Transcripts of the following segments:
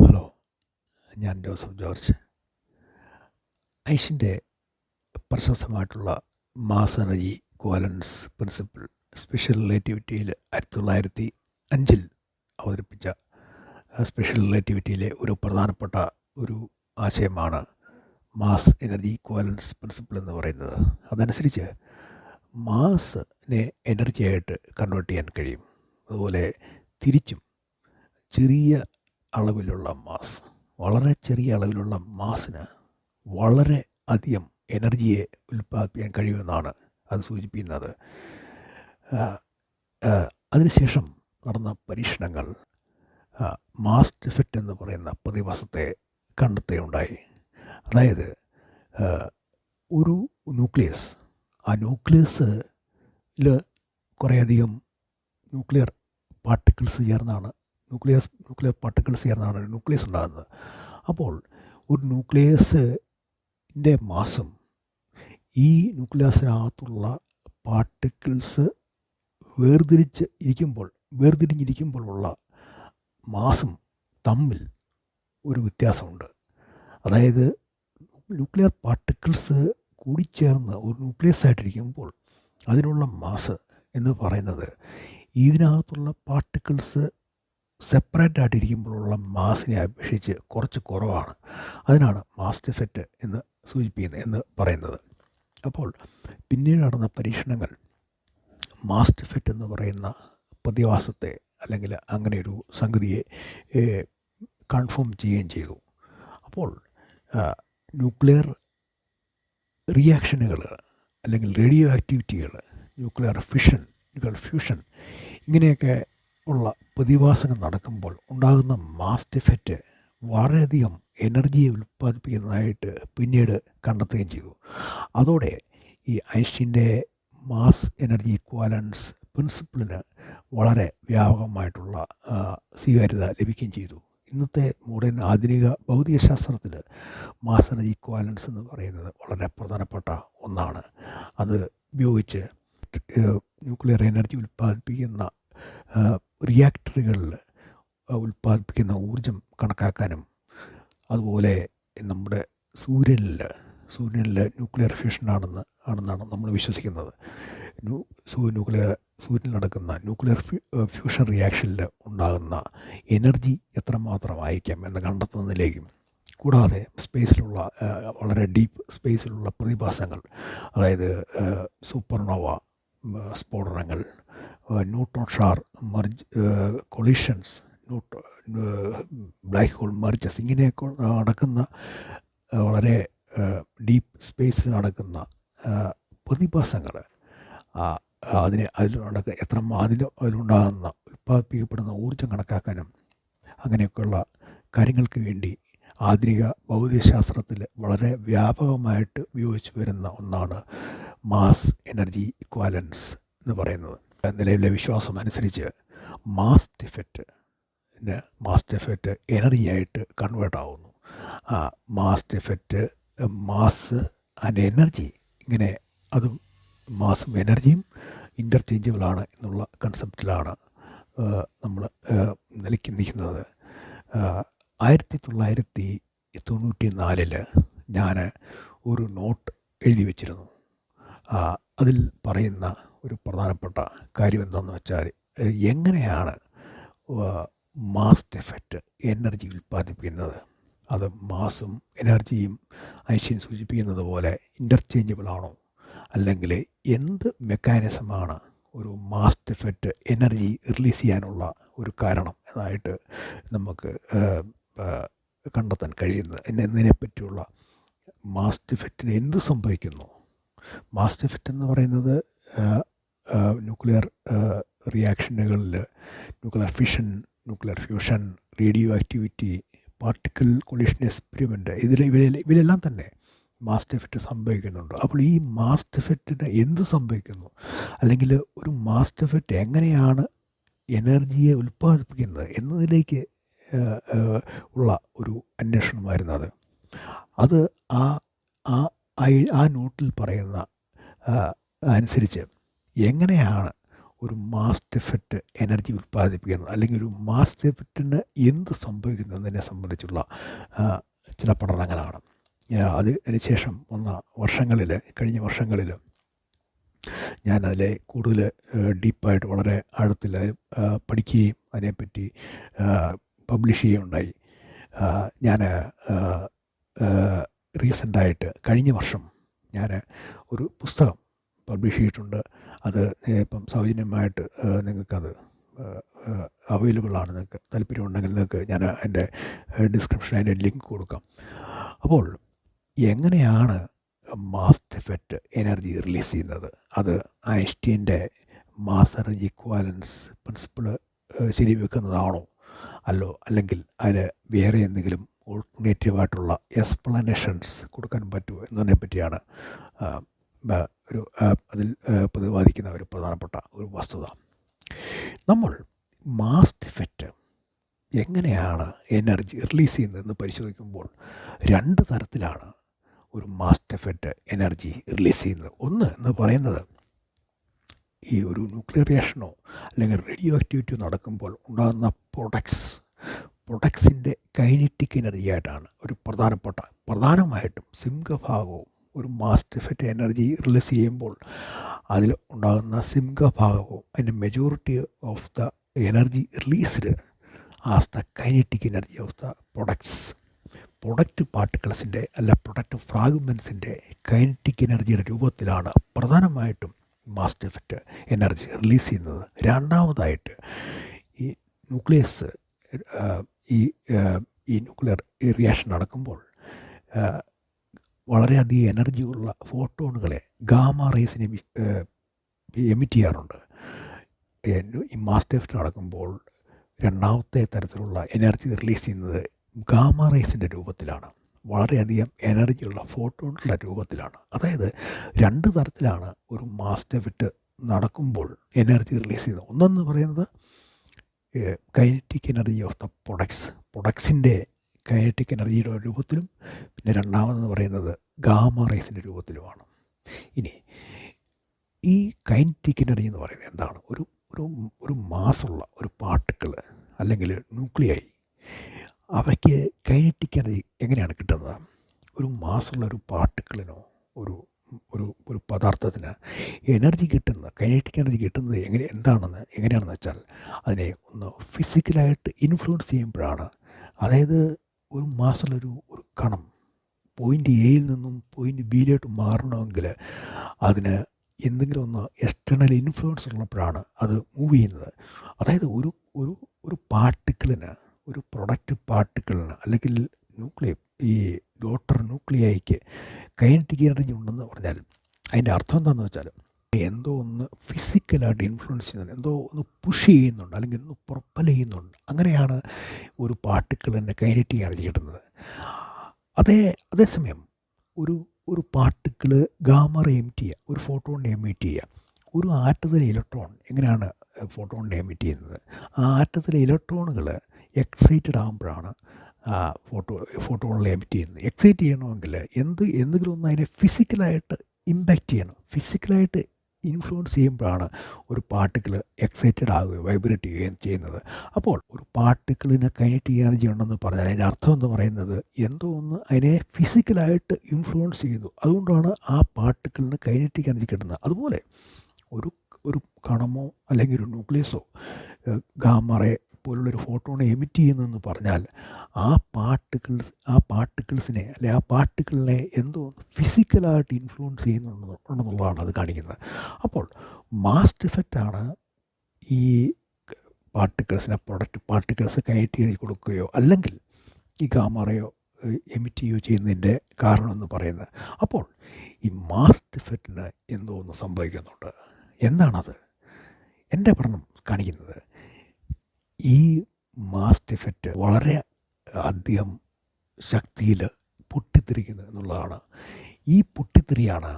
Hello ഞാൻ Joseph George. ഐഷിന്റെ പ്രശസ്തമായിട്ടുള്ള mass energy equivalence principle special റിലേറ്റിവിറ്റിയിൽ ആയിരത്തി തൊള്ളായിരത്തി അഞ്ചിൽ അവതരിപ്പിച്ച സ്പെഷ്യൽ റിലേറ്റിവിറ്റിയിലെ ഒരു പ്രധാനപ്പെട്ട ഒരു ആശയമാണ് മാസ് എനർജി കോലൻസ് പ്രിൻസിപ്പിൾ എന്ന് പറയുന്നത്. അതനുസരിച്ച് മാസിനെ എനർജിയായിട്ട് കൺവേർട്ട് ചെയ്യാൻ കഴിയും. അതുപോലെ തിരിച്ചും ചെറിയ അളവിലുള്ള മാസ്. വളരെ ചെറിയ അളവിലുള്ള മാസിന് വളരെ അധികം എനർജിയെ ഉൽപ്പാദിപ്പിക്കാൻ കഴിയുമെന്നാണ് അത് സൂചിപ്പിക്കുന്നത്. അതിനുശേഷം നടന്ന പരീക്ഷണങ്ങൾ മാസ് ഡിഫക്റ്റ് എന്ന് പറയുന്ന പ്രതിഭാസത്തെ കണ്ടെത്തുകയുണ്ടായി. അതായത് ഒരു ന്യൂക്ലിയസ് ആ ന്യൂക്ലിയസിൽ കുറേയധികം ന്യൂക്ലിയർ പാർട്ടിക്കിൾസ് ചേർന്നാണ് ന്യൂക്ലിയസ് ന്യൂക്ലിയർ പാർട്ടിക്കിൾസ് ചേർന്നാണ് ഒരു ന്യൂക്ലിയസ് ഉണ്ടാകുന്നത്. അപ്പോൾ ഒരു ന്യൂക്ലിയസിന്റെ മാസം ഈ ന്യൂക്ലിയസിനകത്തുള്ള പാർട്ടിക്കിൾസ് വേർതിരിച്ച് ഇരിക്കുമ്പോൾ വേർതിരിഞ്ഞിരിക്കുമ്പോഴുള്ള മാസം തമ്മിൽ ഒരു വ്യത്യാസമുണ്ട്. അതായത് ന്യൂക്ലിയർ പാർട്ടിക്കിൾസ് കൂടിച്ചേർന്ന് ഒരു ന്യൂക്ലിയസ് ആയിട്ടിരിക്കുമ്പോൾ അതിനുള്ള മാസ് എന്ന് പറയുന്നത് ഇതിനകത്തുള്ള പാർട്ടിക്കിൾസ് സെപ്പറേറ്റ് ആയിട്ടിരിക്കുമ്പോഴുള്ള മാസിനെ അപേക്ഷിച്ച് കുറച്ച് കുറവാണ്. അതിനാണ് മാസ് ഇഫക്റ്റ് എന്ന് സൂചിപ്പിക്കുന്നത് എന്ന് പറയുന്നത്. അപ്പോൾ പിന്നീട് നടന്ന പരീക്ഷണങ്ങൾ മാസ് ഇഫക്റ്റ് എന്ന് പറയുന്ന പ്രതിഭാസത്തെ അല്ലെങ്കിൽ അങ്ങനെ ഒരു സംഗതിയെ കൺഫേം ചെയ്യുകയും ചെയ്തു. അപ്പോൾ ന്യൂക്ലിയർ റിയാക്ഷനുകൾ അല്ലെങ്കിൽ റേഡിയോ ആക്ടിവിറ്റികൾ ന്യൂക്ലിയർ ഫിഷൻ ന്യൂക്ലിയർ ഫ്യൂഷൻ ഇങ്ങനെയൊക്കെ ഉള്ള പ്രതിഭാസങ്ങൾ നടക്കുമ്പോൾ ഉണ്ടാകുന്ന മാസ്റ്റ് എഫക്റ്റ് വളരെയധികം എനർജിയെ ഉൽപ്പാദിപ്പിക്കുന്നതായിട്ട് പിന്നീട് കണ്ടെത്തുകയും ചെയ്തു. അതോടെ ഈ ഐൻസ്റ്റീന്റെ മാസ് എനർജി ഇക്വാലൻസ് പ്രിൻസിപ്പിളിന് വളരെ വ്യാപകമായിട്ടുള്ള സ്വീകാര്യത ലഭിക്കുകയും ചെയ്തു. ഇന്നത്തെ മോഡേൺ ആധുനിക ഭൗതികശാസ്ത്രത്തിൽ മാസ് എനർജി ഇക്വാലൻസ് എന്ന് പറയുന്നത് വളരെ പ്രധാനപ്പെട്ട ഒന്നാണ്. അത് ഉപയോഗിച്ച് ന്യൂക്ലിയർ എനർജി ഉൽപ്പാദിപ്പിക്കുന്ന റിയാക്ടറുകളിൽ ഉൽപ്പാദിപ്പിക്കുന്ന ഊർജം കണക്കാക്കാനും അതുപോലെ നമ്മുടെ സൂര്യനിൽ സൂര്യനിൽ ന്യൂക്ലിയർ ഫ്യൂഷൻ ആണെന്ന് ആണെന്നാണ് നമ്മൾ വിശ്വസിക്കുന്നത്. ന്യൂക്ലിയർ സൂര്യനിൽ നടക്കുന്ന ന്യൂക്ലിയർ ഫ്യൂഷൻ റിയാക്ഷനിൽ ഉണ്ടാകുന്ന എനർജി എത്രമാത്രമായിരിക്കാം എന്ന് കണ്ടെത്തുന്നതിലേക്കും കൂടാതെ സ്പേസിലുള്ള വളരെ ഡീപ്പ് സ്പേസിലുള്ള പ്രതിഭാസങ്ങൾ അതായത് സൂപ്പർണോവ സ്ഫോടനങ്ങൾ neutron star merge collisions neutron black hole mergers ഇങ്ങനെയൊക്കെ നടക്കുന്ന വളരെ ഡീപ്പ് സ്പേസിൽ നടക്കുന്ന പ്രതിഭാസങ്ങൾ അതിന് അതിൽ നടക്കുക എത്ര അതിൽ അതിലുണ്ടാകുന്ന ഉൽപ്പാദിപ്പിക്കപ്പെടുന്ന ഊർജം കണക്കാക്കാനും അങ്ങനെയൊക്കെയുള്ള കാര്യങ്ങൾക്ക് വേണ്ടി ആധുനിക ഭൗതികശാസ്ത്രത്തിൽ വളരെ വ്യാപകമായിട്ട് ഉപയോഗിച്ച് വരുന്ന ഒന്നാണ് മാസ് എനർജി ഇക്വാലൻസ് എന്ന് പറയുന്നത്. നിലവിലെ വിശ്വാസം അനുസരിച്ച് മാസ് ഇഫക്റ്റ് മാസ് എഫക്റ്റ് എനർജിയായിട്ട് കൺവേർട്ട് ആവുന്നു. ആ mass effect mass and energy ഇങ്ങനെ അതും മാസും എനർജിയും ഇന്റർചേഞ്ചബിൾ ആണ് എന്നുള്ള കൺസെപ്റ്റിലാണ് നമ്മൾ നിലയ്ക്ക് നിൽക്കുന്നത്. ആയിരത്തി തൊള്ളായിരത്തി തൊണ്ണൂറ്റി നാലിൽ ഞാൻ ഒരു നോട്ട് എഴുതി വച്ചിരുന്നു. അതിൽ പറയുന്ന ഒരു പ്രധാനപ്പെട്ട കാര്യം എന്താണെന്ന് വെച്ചാൽ എങ്ങനെയാണ് മാസ് എഫക്റ്റ് എനർജി ഉൽപ്പാദിപ്പിക്കുന്നത്? അത് മാസും എനർജിയും ഐശ്വര്യം സൂചിപ്പിക്കുന്നത് പോലെ ഇന്റർചേഞ്ചബിൾ ആണോ? അല്ലെങ്കിൽ എന്ത് മെക്കാനിസമാണ് ഒരു മാസ്റ്റ് എഫക്റ്റ് എനർജി റിലീസ് ചെയ്യാനുള്ള ഒരു കാരണം എന്നായിട്ട് നമുക്ക് കണ്ടെത്താൻ കഴിയുന്നത്? എന്നതിനെ പറ്റിയുള്ള മാസ് എഫക്റ്റിന് എന്ത് സംഭവിക്കുന്നു? മാസ്റ്റ് എഫക്റ്റ് എന്ന് പറയുന്നത് nuclear റിയാക്ഷനുകളിൽ nuclear fission nuclear fusion radioactivity particle collision experiment ഇതിൽ ഇവരെ ഇവരെല്ലാം തന്നെ മാസ് ഇഫക്റ്റ് സംഭവിക്കുന്നുണ്ട്. അപ്പോൾ ഈ മാസ് എഫക്റ്റിന് എന്ത് സംഭവിക്കുന്നു? അല്ലെങ്കിൽ ഒരു മാസ് ഇഫക്റ്റ് എങ്ങനെയാണ് എനർജിയെ ഉൽപ്പാദിപ്പിക്കുന്നത് എന്നതിലേക്ക് ഉള്ള ഒരു അന്വേഷണമായിരുന്നു അത്. അത് ആ ആ ആ- നോട്ടിൽ പറയുന്ന അനുസരിച്ച് എങ്ങനെയാണ് ഒരു മാസ്റ്റ് എഫക്റ്റ് എനർജി ഉൽപ്പാദിപ്പിക്കുന്നത് അല്ലെങ്കിൽ ഒരു മാസ്റ്റ് എഫക്റ്റിന് എന്ത് സംഭവിക്കുന്നു എന്നതിനെ സംബന്ധിച്ചുള്ള ചില പഠനങ്ങളാണ്. അത് അതിനുശേഷം വന്ന വർഷങ്ങളിൽ കഴിഞ്ഞ വർഷങ്ങളിൽ ഞാൻ അതിലെ കൂടുതൽ ഡീപ്പായിട്ട് വളരെ ആഴത്തിൽ പഠിക്കുകയും അതിനെപ്പറ്റി പബ്ലിഷ് ചെയ്യുകയും ഉണ്ടായി ഞാൻ റീസെന്റായിട്ട് കഴിഞ്ഞ വർഷം ഞാൻ ഒരു പുസ്തകം പബ്ലിഷ് ചെയ്തിട്ടുണ്ട് അത് ഇപ്പം സൗജന്യമായിട്ട് നിങ്ങൾക്കത് അവൈലബിൾ ആണ് നിങ്ങൾക്ക് താല്പര്യമുണ്ടെങ്കിൽ നിങ്ങൾക്ക് ഞാൻ എന്റെ ഡിസ്ക്രിപ്ഷൻ അതിന്റെ ലിങ്ക് കൊടുക്കാം. അപ്പോൾ എങ്ങനെയാണ് മാസ്റ്റ് എഫക്റ്റ് എനർജി റിലീസ് ചെയ്യുന്നത്? അത് ഐൻസ്റ്റീന്റെ മാസ് എനർജി ഇക്വാലൻസ് പ്രിൻസിപ്പിൾ ശരി ശരിവെക്കുന്നതാണോ? അല്ലോ അല്ലെങ്കിൽ അതിൽ വേറെ എന്തെങ്കിലും ഓൾട്ടർനേറ്റീവായിട്ടുള്ള എക്സ്പ്ലനേഷൻസ് കൊടുക്കാൻ പറ്റുമോ? എന്നതിനെ പറ്റിയാണ് ഒരു അതിൽ പ്രതിപാദിക്കുന്ന ഒരു പ്രധാനപ്പെട്ട ഒരു വസ്തുത. നമ്മൾ മാസ്റ്റ് ഇഫക്റ്റ് എങ്ങനെയാണ് എനർജി റിലീസ് ചെയ്യുന്നതെന്ന് പരിശോധിക്കുമ്പോൾ രണ്ട് തരത്തിലാണ് ഒരു മാസ്റ്റ് ഇഫക്റ്റ് എനർജി റിലീസ് ചെയ്യുന്നത്. ഒന്ന് എന്ന് പറയുന്നത് ഈ ഒരു ന്യൂക്ലിയർ റിയാക്ഷനോ അല്ലെങ്കിൽ റേഡിയോ ആക്ടിവിറ്റിയോ നടക്കുമ്പോൾ ഉണ്ടാകുന്ന പ്രൊഡക്ട്സ് പ്രൊഡക്ട്സിന്റെ കൈനറ്റിക് എനർജി ആയിട്ടാണ് ഒരു പ്രധാനപ്പെട്ട പ്രധാനമായിട്ടും സിംഹഭാഗവും ഒരു മാസ്റ്റ് ഫെറ്റ് എനർജി റിലീസ് ചെയ്യുമ്പോൾ അതിൽ ഉണ്ടാകുന്ന സിംഗ ഭാഗവും അതിന്റെ majority of the energy released as the kinetic energy of the products product പാർട്ടിക്കിൾസിന്റെ അല്ല പ്രൊഡക്റ്റ് ഫ്രാഗ്മെൻസിന്റെ കൈനറ്റിക് എനർജിയുടെ രൂപത്തിലാണ് പ്രധാനമായിട്ടും മാസ്റ്റ് എഫക്റ്റ് എനർജി റിലീസ് ചെയ്യുന്നത്. രണ്ടാമതായിട്ട് ഈ ന്യൂക്ലിയസ് ഈ ഈ ന്യൂക്ലിയർ റിയാക്ഷൻ നടക്കുമ്പോൾ വളരെയധികം എനർജിയുള്ള ഫോട്ടോണുകളെ ഗാമ റേസിനെ എമിറ്റ് ചെയ്യാറുണ്ട്. ഈ എഫക്റ്റ് നടക്കുമ്പോൾ രണ്ടാമത്തെ തരത്തിലുള്ള എനർജി റിലീസ് ചെയ്യുന്നത് ഗാമ റേസിന്റെ രൂപത്തിലാണ്. വളരെയധികം എനർജിയുള്ള ഫോട്ടോണുകളുടെ രൂപത്തിലാണ്. അതായത് രണ്ട് തരത്തിലാണ് ഒരു മാസ്റ്റ് എഫക്റ്റ് നടക്കുമ്പോൾ എനർജി റിലീസ് ചെയ്യുന്നത്. ഒന്നെന്ന് പറയുന്നത് kinetic energy of the products പ്രൊഡക്ട്സിന്റെ kinetic എനർജിയുടെ രൂപത്തിലും പിന്നെ രണ്ടാമതെന്ന് പറയുന്നത് ഗാമ റേസിന്റെ രൂപത്തിലുമാണ്. ഇനി ഈ കൈനറ്റിക് എനർജി എന്ന് പറയുന്നത് എന്താണ്? ഒരു ഒരു ഒരു മാസുള്ള ഒരു പാർട്ടിക്കിൾ അല്ലെങ്കിൽ ന്യൂക്ലിയായി അവയ്ക്ക് കൈനറ്റിക് എനർജി എങ്ങനെയാണ് കിട്ടുന്നത്? ഒരു മാസുള്ള ഒരു പാർട്ടിക്കിളിനോ ഒരു ഒരു ഒരു പദാർത്ഥത്തിന് എനർജി കിട്ടുന്ന കൈനറ്റിക് എനർജി കിട്ടുന്നത് എങ്ങനെ എന്താണെന്ന് എങ്ങനെയാണെന്ന് വെച്ചാൽ അതിനെ ഒന്ന് ഫിസിക്കലായിട്ട് ഇൻഫ്ലുവൻസ് ചെയ്യുമ്പോഴാണ്. അതായത് ഒരു മാസത്തിലൊരു ഒരു കണം. പോയിന്റ് എയിൽ നിന്നും പോയിന്റ് ബിയിലോട്ട് മാറണമെങ്കിൽ അതിന് എന്തെങ്കിലും ഒന്ന് എക്സ്റ്റേണൽ ഇൻഫ്ലുവൻസ് ഉള്ളപ്പോഴാണ് അത് മൂവ് ചെയ്യുന്നത്. അതായത് ഒരു ഒരു ഒരു പാർട്ടിക്കിളിന് ഒരു പ്രൊഡക്റ്റ് പാർട്ടിക്കിളിന് അല്ലെങ്കിൽ ന്യൂക്ലിയ ഈ ഡോട്ടർ ന്യൂക്ലിയയ്ക്ക് കൈനറ്റിക് എനർജി ഉണ്ടെന്ന് പറഞ്ഞാൽ അതിന്റെ അർത്ഥം എന്താണെന്ന് വെച്ചാൽ എന്തോ ഒന്ന് ഫിസിക്കലായിട്ട് ഇൻഫ്ലുവൻസ് ചെയ്യുന്നുണ്ട്. എന്തോ ഒന്ന് പുഷ് ചെയ്യുന്നുണ്ട്. അല്ലെങ്കിൽ ഒന്ന് പ്രൊപ്പൽ ചെയ്യുന്നുണ്ട്. അങ്ങനെയാണ് ഒരു പാർട്ടിക്കിളിന്റെ കൈനറ്റിക് എനർജി കിട്ടുന്നത്. അതേ അതേസമയം ഒരു ഒരു പാർട്ടിക്കിൾ ഗാമറ എമിറ്റ് ചെയ്യുക. ഒരു ഫോട്ടോണിനെ എമിറ്റ് ചെയ്യുക. ഒരു ആറ്റത്തിലെ ഇലക്ട്രോൺ എങ്ങനെയാണ് ഫോട്ടോണിനെ എമിറ്റ് ചെയ്യുന്നത്? ആ ആറ്റത്തിലെ ഇലക്ട്രോണുകൾ എക്സൈറ്റഡ് ആകുമ്പോഴാണ് ഫോട്ടോ ഫോട്ടോണിൽ എമിറ്റ് ചെയ്യുന്നത്. എക്സൈറ്റ് ചെയ്യണമെങ്കിൽ എന്ത് എന്തെങ്കിലും ഒന്ന് അതിനെ ഫിസിക്കലായിട്ട് ഇമ്പാക്റ്റ് ചെയ്യണം. ഫിസിക്കലായിട്ട് ഇൻഫ്ലുവൻസ് ചെയ്യുമ്പോഴാണ് ഒരു പാർട്ടിക്കിൾ എക്സൈറ്റഡ് ആവുകയും വൈബ്രേറ്റ് ചെയ്യുകയും ചെയ്യുന്നത്. അപ്പോൾ ഒരു പാർട്ടിക്കിളിനെ കൈനറ്റ് എനർജി ഉണ്ടെന്ന് പറഞ്ഞാൽ അതിന്റെ അർത്ഥം എന്ന് പറയുന്നത് എന്തോ ഒന്ന് അതിനെ ഫിസിക്കലായിട്ട് ഇൻഫ്ലുവൻസ് ചെയ്യുന്നു. അതുകൊണ്ടാണ് ആ പാർട്ടിക്കിളിന് കൈനറ്റിക് എനർജി കിട്ടുന്നത്. അതുപോലെ ഒരു ഒരു കണമോ അല്ലെങ്കിൽ ഒരു ന്യൂക്ലിയസോ ഗാമറെ പോലുള്ളൊരു ഫോട്ടോണെ എമിറ്റ് ചെയ്യുന്നതെന്ന് പറഞ്ഞാൽ ആ പാർട്ടിക്കിൾസ് ആ പാർട്ടിക്കിൾസിനെ അല്ലെ ആ പാർട്ടിക്കിളിനെ എന്തോ ഫിസിക്കലായിട്ട് ഇൻഫ്ലുവൻസ് ചെയ്യുന്നുണ്ടെന്നുള്ളതാണ് അത് കാണിക്കുന്നത്. അപ്പോൾ മാസ്റ്റ് ഇഫക്റ്റാണ് ഈ പാർട്ടിക്കിൾസിനെ പ്രൊഡക്റ്റ് പാർട്ടിക്കിൾസ് കയറ്റി കൊടുക്കുകയോ അല്ലെങ്കിൽ ഈ ഗാമറയോ എമിറ്റ് ചെയ്യുകയോ ചെയ്യുന്നതിന്റെ കാരണമെന്ന് പറയുന്നത്. അപ്പോൾ ഈ മാസ് ഇഫക്റ്റിന് എന്തോ ഒന്ന് സംഭവിക്കുന്നുണ്ട്. എന്താണത്? എന്റെ പഠനം കാണിക്കുന്നത് ഈ മാസ്റ്റ് ഇഫക്റ്റ് വളരെ അധികം ശക്തിയിൽ പൊട്ടിത്തെറിക്കുന്നു എന്നുള്ളതാണ്. ഈ പൊട്ടിത്തെറിയാണ്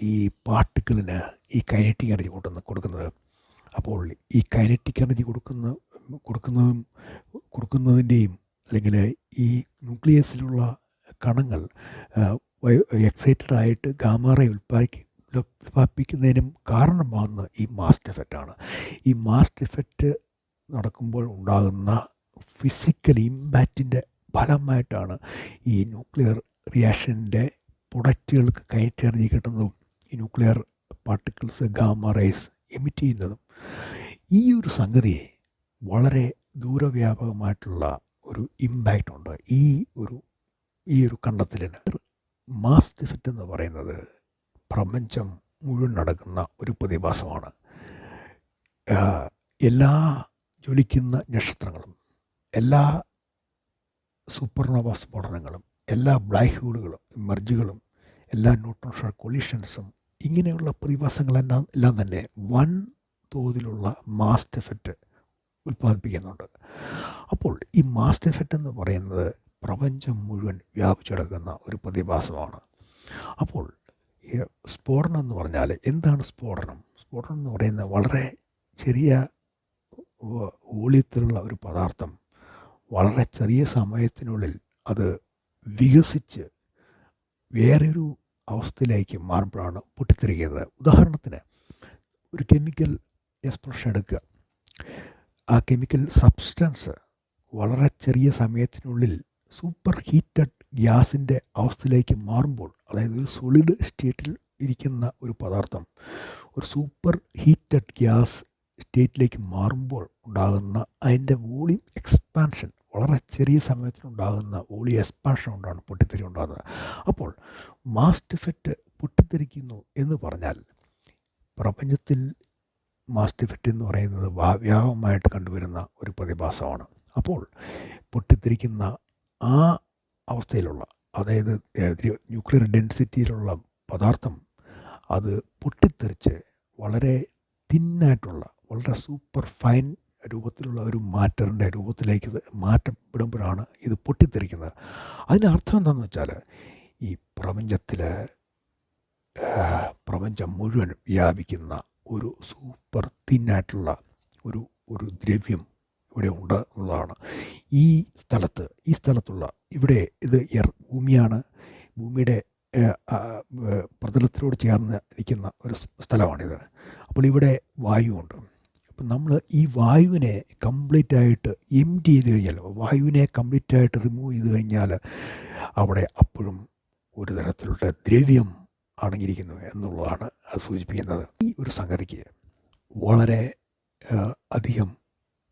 ഈ പാർട്ടിക്കിളിന് ഈ കൈനറ്റിക് എനർജി കൊടുക്കുന്ന കൊടുക്കുന്നത്. അപ്പോൾ ഈ കൈനറ്റിക് എനർജി കൊടുക്കുന്ന കൊടുക്കുന്നതും കൊടുക്കുന്നതിന്റെയും അല്ലെങ്കിൽ ഈ ന്യൂക്ലിയസിലുള്ള കണങ്ങൾ എക്സൈറ്റഡ് ആയിട്ട് ഗാമാറ ഉൽപ്പാദിക്ക ഉൽപ്പാദിപ്പിക്കുന്നതിനും കാരണമാകുന്ന ഈ മാസ്റ്റ് എഫക്റ്റാണ്. ഈ മാസ്റ്റ് എഫക്റ്റ് നടക്കുമ്പോൾ ഉണ്ടാകുന്ന ഫിസിക്കൽ ഇമ്പാക്റ്റിന്റെ ഫലമായിട്ടാണ് ഈ ന്യൂക്ലിയർ റിയാക്ഷന്റെ പ്രൊഡക്റ്റുകൾക്ക് എനർജി കിട്ടുന്നതും ഈ nuclear particles gamma rays emit ചെയ്യുന്നതും. ഈ ഒരു സംഗതിയെ വളരെ ദൂരവ്യാപകമായിട്ടുള്ള ഒരു ഇമ്പാക്റ്റ് ഉണ്ട്. ഈ ഒരു ഈ ഒരു കണ്ടെത്തലിന്. മാസ് ഇഫക്റ്റ് എന്ന് പറയുന്നത് പ്രപഞ്ചം മുഴുവൻ നടക്കുന്ന ഒരു പ്രതിഭാസമാണ്. എല്ലാ ജ്വലിക്കുന്ന നക്ഷത്രങ്ങളും എല്ലാ സൂപ്പർനോവ സ്ഫോടനങ്ങളും എല്ലാ ബ്ലാക്ക് ഹോളുകളും മെർജുകളും എല്ലാ ന്യൂട്രോൺ ഷാർ കൊളീഷൻസും ഇങ്ങനെയുള്ള പ്രതിഭാസങ്ങളെല്ലാം എല്ലാം തന്നെ വൻ തോതിലുള്ള മാസ്റ്റ് എഫക്റ്റ് ഉൽപ്പാദിപ്പിക്കുന്നുണ്ട്. അപ്പോൾ ഈ മാസ്റ്റ് എഫക്റ്റ് എന്ന് പറയുന്നത് പ്രപഞ്ചം മുഴുവൻ വ്യാപിച്ചെടുക്കുന്ന ഒരു പ്രതിഭാസമാണ്. അപ്പോൾ സ്ഫോടനം എന്ന് പറഞ്ഞാൽ എന്താണ് സ്ഫോടനം? സ്ഫോടനം എന്ന് പറയുന്നത് വളരെ ചെറിയ വോളിയത്തിലുള്ള ഒരു പദാർത്ഥം വളരെ ചെറിയ സമയത്തിനുള്ളിൽ അത് വികസിച്ച് വേറൊരു അവസ്ഥയിലേക്ക് മാറുമ്പോഴാണ് പൊട്ടിത്തെറിക്കുന്നത്. ഉദാഹരണത്തിന് ഒരു കെമിക്കൽ എക്സ്പ്രഷൻ എടുക്കുക. ആ കെമിക്കൽ സബ്സ്റ്റൻസ് വളരെ ചെറിയ സമയത്തിനുള്ളിൽ സൂപ്പർ ഹീറ്റഡ് ഗ്യാസിന്റെ അവസ്ഥയിലേക്ക് മാറുമ്പോൾ അതായത് സോളിഡ് സ്റ്റേറ്റിൽ ഇരിക്കുന്ന ഒരു പദാർത്ഥം ഒരു സൂപ്പർ ഹീറ്റഡ് ഗ്യാസ് സ്റ്റേറ്റിലേക്ക് മാറുമ്പോൾ ഉണ്ടാകുന്ന അതിന്റെ വോളിയം എക്സ്പാൻഷൻ വളരെ ചെറിയ സമയത്തിനുണ്ടാകുന്ന വോളിയം എക്സ്പാൻഷൻ കൊണ്ടാണ് പൊട്ടിത്തെറി ഉണ്ടാകുന്നത്. അപ്പോൾ മാസ്റ്റ് ഇഫക്റ്റ് പൊട്ടിത്തെറിക്കുന്നു എന്ന് പറഞ്ഞാൽ പ്രപഞ്ചത്തിൽ മാസ്റ്റ് ഇഫക്റ്റ് എന്ന് പറയുന്നത് വ്യാപകമായിട്ട് കണ്ടുവരുന്ന ഒരു പ്രതിഭാസമാണ്. അപ്പോൾ പൊട്ടിത്തെറിക്കുന്ന ആ അവസ്ഥയിലുള്ള അതായത് ന്യൂക്ലിയർ ഡെൻസിറ്റിയിലുള്ള പദാർത്ഥം അത് പൊട്ടിത്തെറിച്ച് വളരെ തിന്നായിട്ടുള്ള വളരെ സൂപ്പർ ഫൈൻ രൂപത്തിലുള്ള ഒരു മാറ്ററിന്റെ രൂപത്തിലേക്ക് ഇത് മാറ്റപ്പെടുമ്പോഴാണ് ഇത് പൊട്ടിത്തെറിക്കുന്നത്. അതിന്റെ അർത്ഥം എന്താണെന്ന് വെച്ചാൽ ഈ പ്രപഞ്ചത്തിൽ പ്രപഞ്ചം മുഴുവൻ വ്യാപിക്കുന്ന ഒരു സൂപ്പർ തിന്നായിട്ടുള്ള ഒരു ഒരു ദ്രവ്യം ഇവിടെ ഉണ്ട് എന്നുള്ളതാണ്. ഈ സ്ഥലത്ത് ഈ സ്ഥലത്തുള്ള ഇവിടെ ഇത് ഭൂമിയാണ്. ഭൂമിയുടെ പ്രതലത്തിനോട് ചേർന്ന് നിൽക്കുന്ന ഒരു സ്ഥലമാണിത്. അപ്പോൾ ഇവിടെ വായുവുണ്ട് അപ്പം നമ്മൾ ഈ വായുവിനെ കംപ്ലീറ്റ് ആയിട്ട് എം ടി ചെയ്ത് കഴിഞ്ഞാൽ വായുവിനെ കംപ്ലീറ്റ് ആയിട്ട് റിമൂവ് ചെയ്ത് കഴിഞ്ഞാൽ അവിടെ അപ്പോഴും ഒരു തരത്തിലുള്ള ദ്രവ്യം അടങ്ങിയിരിക്കുന്നു എന്നുള്ളതാണ് സൂചിപ്പിക്കുന്നത്. ഈ ഒരു സംഗതിക്ക് വളരെ അധികം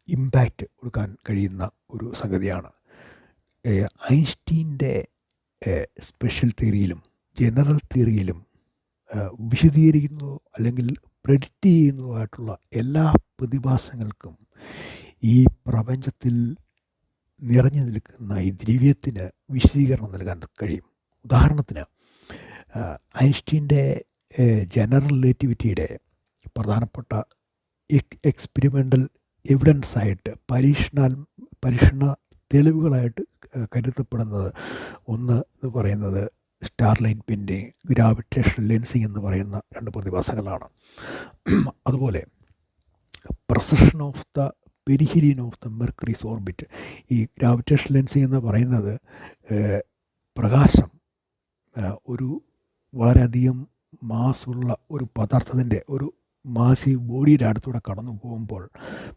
ഇമ്പാക്റ്റ് കൊടുക്കാൻ കഴിയുന്ന ഒരു സംഗതിയാണ്. ഐൻസ്റ്റീന്റെ സ്പെഷ്യൽ തിയറിയിലും ജനറൽ തിയറിയിലും വിശദീകരിക്കുന്നതോ അല്ലെങ്കിൽ പ്രെഡിക്റ്റ് ചെയ്യുന്നതോ ആയിട്ടുള്ള എല്ലാ പ്രതിഭാസങ്ങൾക്കും ഈ പ്രപഞ്ചത്തിൽ നിറഞ്ഞു നിൽക്കുന്ന ഈ ദ്രവ്യത്തിന് വിശദീകരണം നൽകാൻ കഴിയും. ഉദാഹരണത്തിന് ഐൻസ്റ്റീന്റെ ജനറൽ റിലേറ്റിവിറ്റിയുടെ പ്രധാനപ്പെട്ട എക്സ്പെരിമെന്റൽ എവിഡൻസ് ആയിട്ട് പരീക്ഷണാൽ പരീക്ഷണ തെളിവുകളായിട്ട് കരുതപ്പെടുന്നത് ഒന്ന് എന്ന് പറയുന്നത് സ്റ്റാർലൈറ്റ് പിന്റെ ഗ്രാവിറ്റേഷൻ ലെൻസിങ് എന്ന് പറയുന്ന രണ്ട് പ്രതിഭാസങ്ങളാണ്. അതുപോലെ precession of the perihelion of the Mercury's orbit ഈ ഗ്രാവിറ്റേഷൻ ലെൻസിങ് എന്ന് പറയുന്നത് പ്രകാശം ഒരു വളരെയധികം മാസുള്ള ഒരു പദാർത്ഥത്തിന്റെ ഒരു മാസീവ് ബോഡിയുടെ അടുത്തൂടെ കടന്നു പോകുമ്പോൾ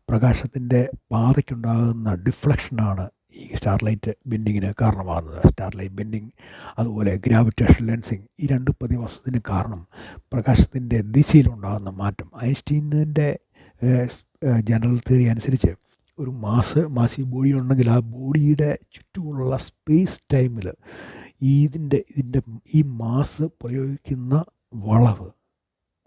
പ്രകാശത്തിന്റെ പാതയ്ക്കുണ്ടാകുന്ന ഡിഫ്ലക്ഷനാണ് ഈ സ്റ്റാർലൈറ്റ് ബെൻഡിങ്ങിന് കാരണമാകുന്നത്. സ്റ്റാർലൈറ്റ് ബെൻഡിങ് അതുപോലെ ഗ്രാവിറ്റേഷൻ ലെൻസിങ് ഈ രണ്ട് പ്രതിഭാസത്തിന് കാരണം പ്രകാശത്തിന്റെ ദിശയിലുണ്ടാകുന്ന മാറ്റം. ഐൻസ്റ്റീനിന്റെ ജനറൽ തിയറി അനുസരിച്ച് ഒരു മാസ് മാസി ബോഡി ഉണ്ടെങ്കിൽ ആ ബോഡിയുടെ ചുറ്റുമുള്ള സ്പേസ് ടൈമിൽ ഇതിന്റെ ഇതിന്റെ ഈ മാസ് പ്രയോഗിക്കുന്ന വളവ്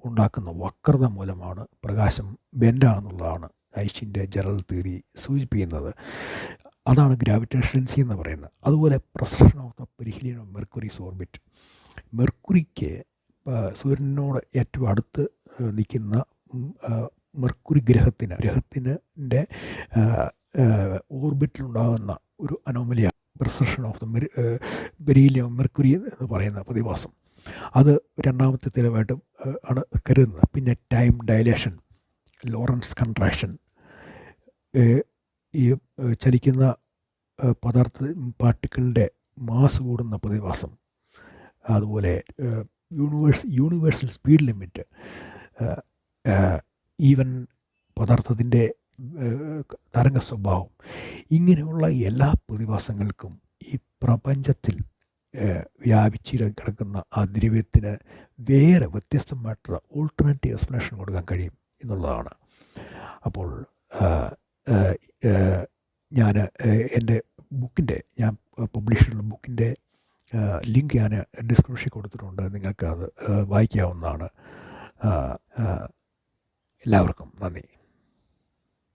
ഉണ്ടാക്കുന്ന വക്രത മൂലമാണ് പ്രകാശം ബെൻഡാണെന്നുള്ളതാണ് ഐഷിന്റെ ജനറൽ തിയറി സൂചിപ്പിക്കുന്നത്. അതാണ് ഗ്രാവിറ്റേഷൻസി എന്ന് പറയുന്നത്. അതുപോലെ precession of the perihelion of Mercury's orbit. മെർക്കുറിക്ക് സൂര്യനോട് ഏറ്റവും അടുത്ത് നിൽക്കുന്ന മെർക്കുറി ഗ്രഹത്തിന് ഗ്രഹത്തിന്റെ ഓർബിറ്റിലുണ്ടാകുന്ന ഒരു അനോമലിയാണ് precession of the merry perihelion Mercury എന്ന് പറയുന്ന പ്രതിഭാസം. അത് രണ്ടാമത്തെ തെളിവായിട്ട് ആണ് കരുതുന്നത്. പിന്നെ ടൈം ഡയലേഷൻ ലോറൻസ് കൺട്രാക്ഷൻ ഈ ചലിക്കുന്ന പദാർത്ഥ പാർട്ടിക്കിളിന്റെ മാസ് കൂടുന്ന പ്രതിഭാസം. അതുപോലെ universe universal speed limit even പദാർത്ഥത്തിന്റെ തരംഗ സ്വഭാവം. ഇങ്ങനെയുള്ള എല്ലാ പ്രതിഭാസങ്ങൾക്കും ഈ പ്രപഞ്ചത്തിൽ വ്യാപിച്ച് കിടക്കുന്ന ആ ദ്രവ്യത്തിന് വേറെ വ്യത്യസ്തമായിട്ടുള്ള ഓൾട്ടർനേറ്റീവ് എക്സ്പ്ലനേഷൻ കൊടുക്കാൻ കഴിയും എന്നുള്ളതാണ്. അപ്പോൾ ഞാൻ എന്റെ ബുക്കിന്റെ ഞാൻ പബ്ലിഷ് ചെയ്തിട്ടുള്ള ബുക്കിന്റെ ലിങ്ക് ഞാൻ ഡിസ്ക്രിപ്ഷനിൽ കൊടുത്തിട്ടുണ്ട്. നിങ്ങൾക്ക് അത് വായിക്കാവുന്നതാണ്. എല്ലാവർക്കും നന്ദി.